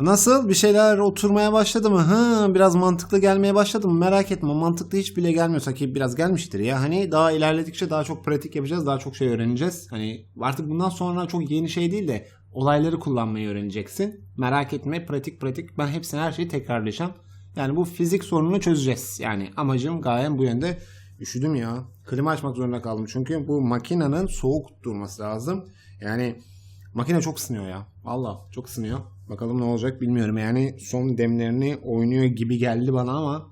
Nasıl? Bir şeyler oturmaya başladı mı? Hı, biraz mantıklı gelmeye başladı mı? Merak etme. Mantıklı hiç bile gelmiyorsa ki biraz gelmiştir ya. Hani daha ilerledikçe daha çok pratik yapacağız. Daha çok şey öğreneceğiz. Hani artık bundan sonra çok yeni şey değil de olayları kullanmayı öğreneceksin. Merak etme. Pratik pratik. Ben hepsini her şeyi tekrarlayacağım. Yani bu fizik sorununu çözeceğiz. Yani amacım gayem bu yönde. Üşüdüm ya. Klima açmak zorunda kaldım. Çünkü bu makinenin soğuk durması lazım. Yani makine çok ısınıyor ya. Valla çok ısınıyor. Bakalım ne olacak bilmiyorum. Yani son demlerini oynuyor gibi geldi bana ama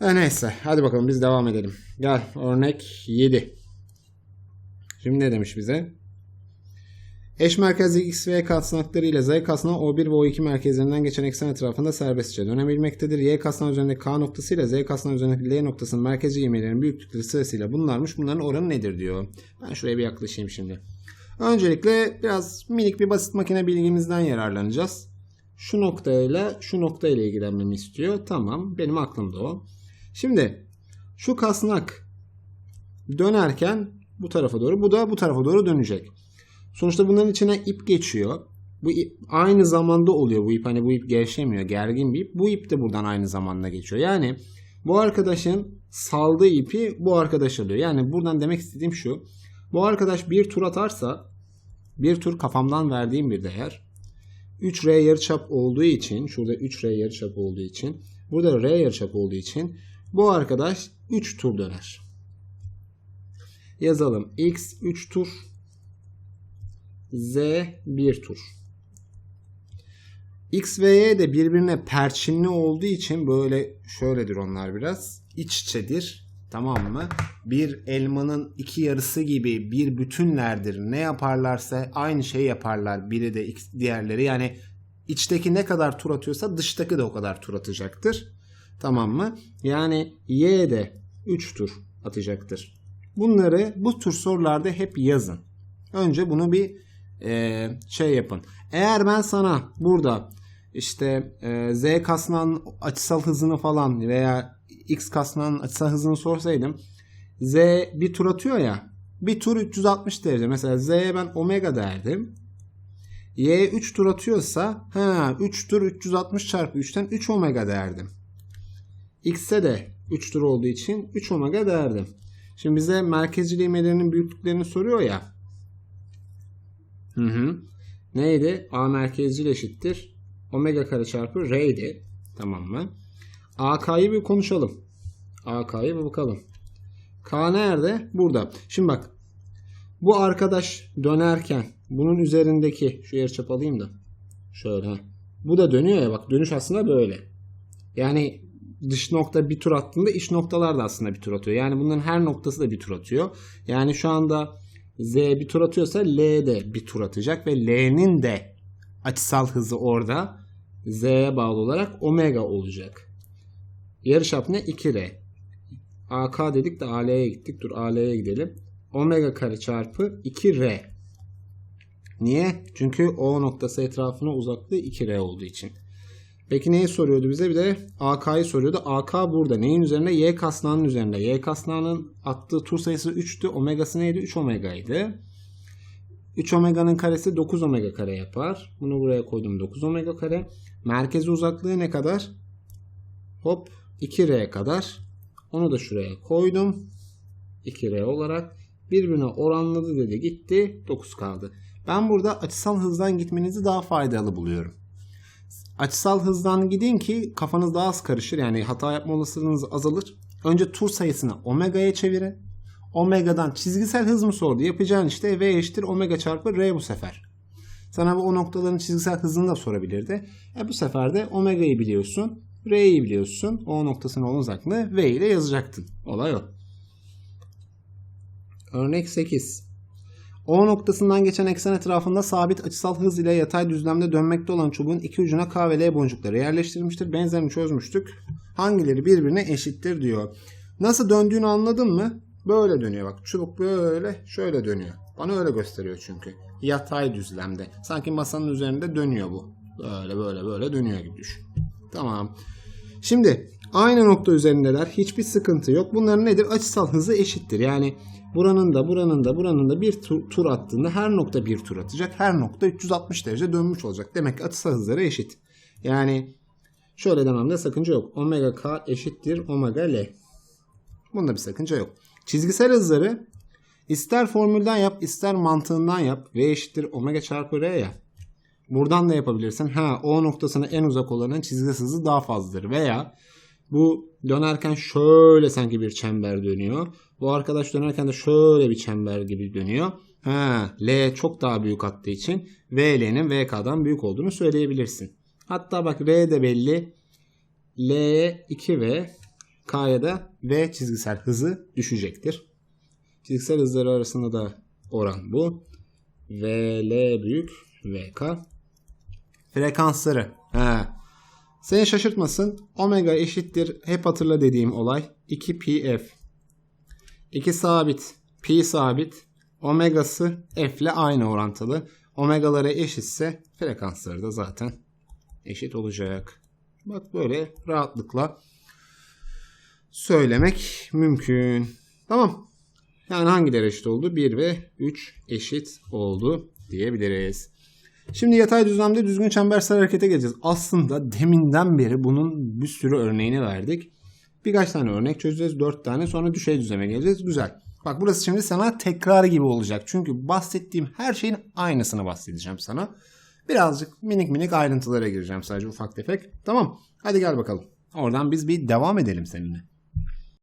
e neyse hadi bakalım biz devam edelim. Gel örnek 7. Şimdi ne demiş bize? Eş merkezli x ve y katsınakları ile z katsanağı O1 ve O2 merkezlerinden geçen eksen etrafında serbestçe dönebilmektedir. Y katsanağı üzerindeki K noktası ile Z katsanağı üzerindeki L noktasının merkezi ivmelerinin büyüklükleri sırasıyla bunlarmış. Bunların oranı nedir diyor. Ben şuraya bir yaklaşayım şimdi. Öncelikle biraz minik bir basit makine bilgimizden yararlanacağız. Şu noktayla şu noktayla ilgilenmemi istiyor. Tamam benim aklımda o. Şimdi şu kasnak dönerken bu tarafa doğru bu da bu tarafa doğru dönecek. Sonuçta bunların içine ip geçiyor. Bu ip aynı zamanda oluyor bu ip. Hani bu ip gevşemiyor. Gergin bir ip. Bu ip de buradan aynı zamanda geçiyor. Yani bu arkadaşın saldığı ipi bu arkadaş alıyor. Yani buradan demek istediğim şu. Bu arkadaş bir tur atarsa bir tur kafamdan verdiğim bir değer. 3R yarıçap olduğu için şurada 3R yarıçap olduğu için burada R yarıçap olduğu için bu arkadaş 3 tur döner. Yazalım. X 3 tur Z 1 tur. X ve Y de birbirine perçinli olduğu için böyle şöyledir onlar biraz. İç içedir. Tamam mı? Bir elmanın iki yarısı gibi bir bütünlerdir. Ne yaparlarsa aynı şey yaparlar. Biri de diğerleri. Yani içteki ne kadar tur atıyorsa dıştaki de o kadar tur atacaktır. Tamam mı? Yani Y de 3 tur atacaktır. Bunları bu tür sorularda hep yazın. Önce bunu bir e, şey yapın. Eğer ben sana burada işte e, Z kasnağının açısal hızını falan veya X kasnağının açısal hızını sorsaydım Z bir tur atıyor ya bir tur 360 derece. Mesela Z'ye ben omega derdim. Y 3 tur atıyorsa ha 3 tur 360 çarpı 3'ten 3 omega derdim. X'e de 3 tur olduğu için 3 omega derdim. Şimdi bize merkezcil ivmelerinin büyüklüklerini soruyor ya. Hı hı. Neydi? A merkezcil eşittir. Omega kare çarpı R'ydi. Tamam mı? AK'yı bir konuşalım. AK'yı bir bakalım. K nerede? Burada. Şimdi bak. Bu arkadaş dönerken bunun üzerindeki şu yarıçap alayım da. Şöyle. Bu da dönüyor ya bak dönüş aslında böyle. Yani dış nokta bir tur attığında iç noktalar da aslında bir tur atıyor. Yani bunların her noktası da bir tur atıyor. Yani şu anda Z bir tur atıyorsa L de bir tur atacak ve L'nin de açısal hızı orada Z'ye bağlı olarak omega olacak. Yarıçap ne? 2R. AK dedik de AL'ye gittik. Dur AL'ye gidelim. Omega kare çarpı 2R. Niye? Çünkü O noktası etrafına uzaklığı 2R olduğu için. Peki neyi soruyordu bize? Bir de AK'yı soruyordu. AK burada. Neyin üzerinde? Y kasnağının üzerinde. Y kasnağının attığı tur sayısı 3'tü. Omegası neydi? 3 omegaydı. 3 omega'nın karesi 9 omega kare yapar. Bunu buraya koydum 9 omega kare. Merkezi uzaklığı ne kadar? Hop 2R kadar. Onu da şuraya koydum. 2R olarak birbirine oranladı dedi gitti 9 kaldı. Ben burada açısal hızdan gitmenizi daha faydalı buluyorum. Açısal hızdan gidin ki kafanız daha az karışır. Yani hata yapma olasılığınız azalır. Önce tur sayısını omega'ya çevirin. Omega'dan çizgisel hız mı sordu? Yapacağın işte V eşittir omega çarpı R bu sefer. Sana bu o noktaların çizgisel hızını da sorabilirdi. E bu sefer de omega'yı biliyorsun. R'yi biliyorsun. O noktasının olan uzaklığı V ile yazacaktın. Olay o. Örnek 8. O noktasından geçen eksen etrafında sabit açısal hız ile yatay düzlemde dönmekte olan çubuğun iki ucuna K ve L boncukları yerleştirilmiştir. Benzerini çözmüştük. Hangileri birbirine eşittir diyor. Nasıl döndüğünü anladın mı? Böyle dönüyor bak. Çubuk böyle şöyle dönüyor. Bana öyle gösteriyor çünkü. Yatay düzlemde. Sanki masanın üzerinde dönüyor bu. Böyle böyle böyle dönüyor gibi düşün. Tamam. Şimdi aynı nokta üzerindeler. Hiçbir sıkıntı yok. Bunların nedir? Açısal hızı eşittir. Yani Buranın da buranın da buranın da bir tur, tur attığında her nokta bir tur atacak. Her nokta 360 derece dönmüş olacak. Demek ki atış hızları eşit. Yani şöyle dememde sakınca yok. Omega k eşittir omega l. Bunda bir sakınca yok. Çizgisel hızları ister formülden yap ister mantığından yap. V eşittir omega çarpı r ya. Buradan da yapabilirsin. Ha O noktasına en uzak olanın çizgisel hızı daha fazladır. Veya bu dönerken şöyle sanki bir çember dönüyor. Bu arkadaş dönerken de şöyle bir çember gibi dönüyor. Ha, L çok daha büyük attığı için VL'nin VK'dan büyük olduğunu söyleyebilirsin. Hatta bak R de belli. L'ye 2V, K'ya da V çizgisel hızı düşecektir. Çizgisel hızları arasında da oran bu. VL büyük VK. Frekansları. Ha. Seni şaşırtmasın. Omega eşittir. Hep hatırla dediğim olay. 2 pf. 2 sabit. Pi sabit. Omegası f ile aynı orantılı. Omegaları eşitse frekansları da zaten eşit olacak. Bak böyle rahatlıkla söylemek mümkün. Tamam. Yani hangileri eşit oldu? 1 ve 3 eşit oldu diyebiliriz. Şimdi yatay düzlemde düzgün çembersel harekete geleceğiz. Aslında deminden beri bunun bir sürü örneğini verdik. Birkaç tane örnek çözeceğiz. 4 tane sonra düşey düzleme geleceğiz. Güzel. Bak burası şimdi sana tekrar gibi olacak. Çünkü bahsettiğim her şeyin aynısını bahsedeceğim sana. Birazcık minik minik ayrıntılara gireceğim sadece ufak tefek. Tamam. Hadi gel bakalım. Oradan biz bir devam edelim seninle.